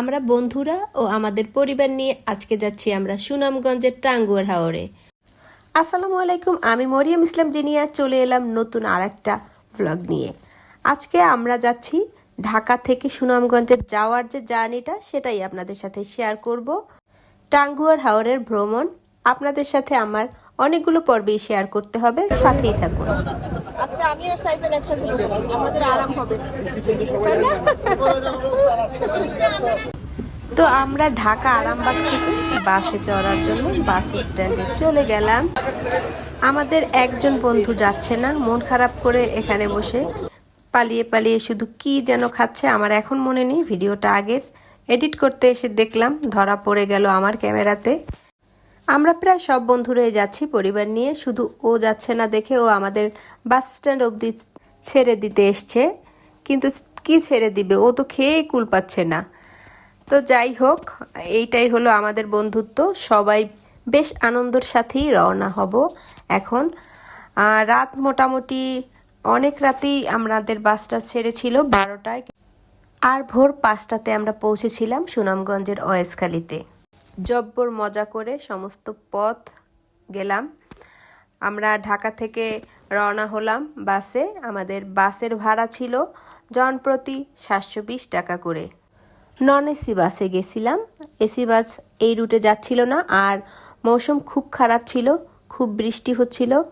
আমরা বন্ধুরা ও আমাদের পরিবার নিয়ে আজকে যাচ্ছি আমরা সুনামগঞ্জের টাঙ্গুয়ার হাওরে। আসসালামু আলাইকুম, আমি মরিয়ম ইসলাম জিনিয়া, চলে এলাম নতুন আর একটা ব্লগ নিয়ে। আজকে আমরা যাচ্ছি ঢাকা থেকে সুনামগঞ্জের যাওয়ার যে জার্নিটা, সেটাই আপনাদের সাথে শেয়ার করব। টাঙ্গুয়ার হাওরের ভ্রমণ, আপনাদের সাথে আমার অনেকগুলো পর্বেই শেয়ার করতে হবে, সাথেই থাকুন। আজকে আমি আর সাইফের একসাথে আমাদের আরাম হবে। তো আমরা ঢাকা আরামবাগ থেকে বাসে চড়ার জন্য বাস স্ট্যান্ডে চলে গেলাম। আমাদের একজন বন্ধু যাচ্ছে না, মন খারাপ করে এখানে বসে পালিয়ে পালিয়ে শুধু কি যেন খাচ্ছে আমার এখন মনে নেই। ভিডিওটা আগের, এডিট করতে এসে দেখলাম, ধরা পড়ে গেল আমার ক্যামেরাতে। আমরা প্রায় সব বন্ধুরাই যাচ্ছি পরিবার নিয়ে। শুধু ও যাচ্ছে না দেখে ও আমাদের বাস স্ট্যান্ড অবধি ছেড়ে দিতে এসছে। কিন্তু কি ছেড়ে দিবে? ও তো খেয়ে কুল পাচ্ছে না। তো যাই হোক, এইটাই হলো আমাদের বন্ধুত্ব। সবাই বেশ আনন্দের সাথেই রওনা হব এখন। রাত মোটামুটি অনেক রাতেই আমাদের বাসটা ছেড়েছিল বারোটায়। আর ভোর পাঁচটাতে আমরা পৌঁছেছিলাম সুনামগঞ্জের ওয়েসখালিতে। জব্বর মজা করে সমস্ত পথ গেলাম। আমরা ঢাকা থেকে রওনা হলাম বাসে। আমাদের বাসের ভাড়া ছিল জনপ্রতি সাতশো বিশ টাকা করে। নন এসি বাসে গেছিলাম। এসি বাস এই রুটে যাচ্ছিল না আর মৌসুম খুব খারাপ ছিল, খুব বৃষ্টি হচ্ছিল।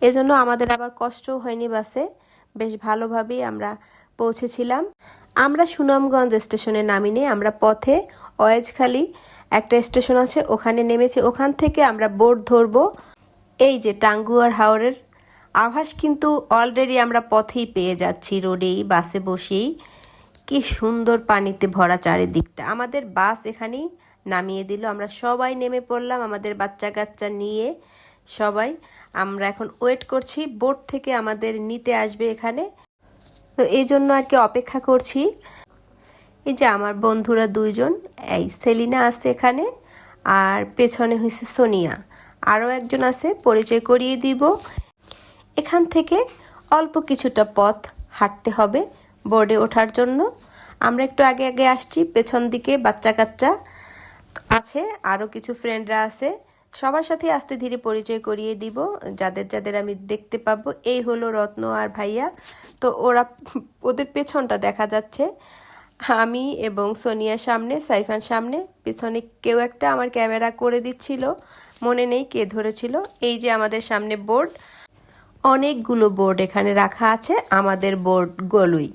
এজন্য আমাদের আবার কষ্টও হয়নি বাসে। বেশ ভালোভাবেই আমরা পৌঁছেছিলাম। আমরা সুনামগঞ্জ স্টেশনে নামিনি। আমরা পথে অয়েজখালি একটা স্টেশন আছে, ওখানে নেমেছি। ওখান থেকে আমরা বোট ধরবো। এই যে টাঙ্গুয়ার হাওরের আভাস কিন্তু অলরেডি আমরা পথেই পেয়ে যাচ্ছি রোডেই বাসে বসেই। কি সুন্দর পানিতে ভরা চারিদিকটা। আমাদের বাস এখানেই নামিয়ে দিল। আমরা সবাই নেমে পড়লাম আমাদের বাচ্চা কাচ্চা নিয়ে সবাই। আমরা এখন ওয়েট করছি বোট থেকে আমাদের নিতে আসবে এখানে। তো এই জন্য আর কি অপেক্ষা করছি। এই যে আমার বন্ধুরা দুইজন, এই সেলিনা আছে এখানে আর পেছনে হয়েছে সোনিয়া। আরও একজন আছে, পরিচয় করিয়ে দিব। এখান থেকে অল্প কিছুটা পথ হাঁটতে হবে বোর্ডে ওঠার জন্য। আমরা একটু আগে আগে আসছি, পেছন দিকে বাচ্চা কাচ্চা আছে, আরও কিছু ফ্রেন্ডরা আছে। সবার সাথে আস্তে ধীরে পরিচয় করিয়ে দিব, যাদের যাদের আমি দেখতে পাবো। এই হলো রত্ন আর ভাইয়া। তো ওরা, ওদের পেছনটা দেখা যাচ্ছে। আমি এবং সোনিয়ার সামনে সাইফান সামনে, পিছনে কেউ একটা আমার ক্যামেরা করে দিচ্ছিল। মনে নেই কে ধরেছিল। এই যে আমাদের সামনে বোর্ড। অনেকগুলো বোর্ড এখানে রাখা আছে। আমাদের বোর্ড গলুই।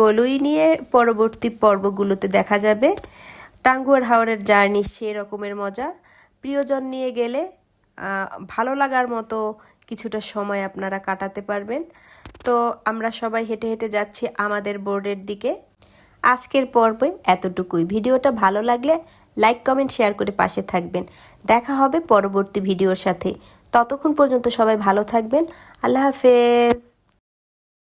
গলুই নিয়ে পরবর্তী পর্বগুলোতে দেখা যাবে। টাঙ্গুয়ার হাওরের জার্নি সে রকমের মজা। প্রিয়জন নিয়ে গেলে ভালো লাগার মতো কিছুটা সময় আপনারা কাটাতে পারবেন। তো আমরা সবাই হেঁটে হেঁটে যাচ্ছি আমাদের বোর্ডের দিকে। আজকের পর্বে এতটুকুই। ভিডিওটা ভালো লাগলে লাইক, কমেন্ট, শেয়ার করে পাশে থাকবেন। দেখা হবে পরবর্তী ভিডিওর সাথে। ততক্ষণ পর্যন্ত সবাই ভালো থাকবেন। আল্লাহ হাফেজ।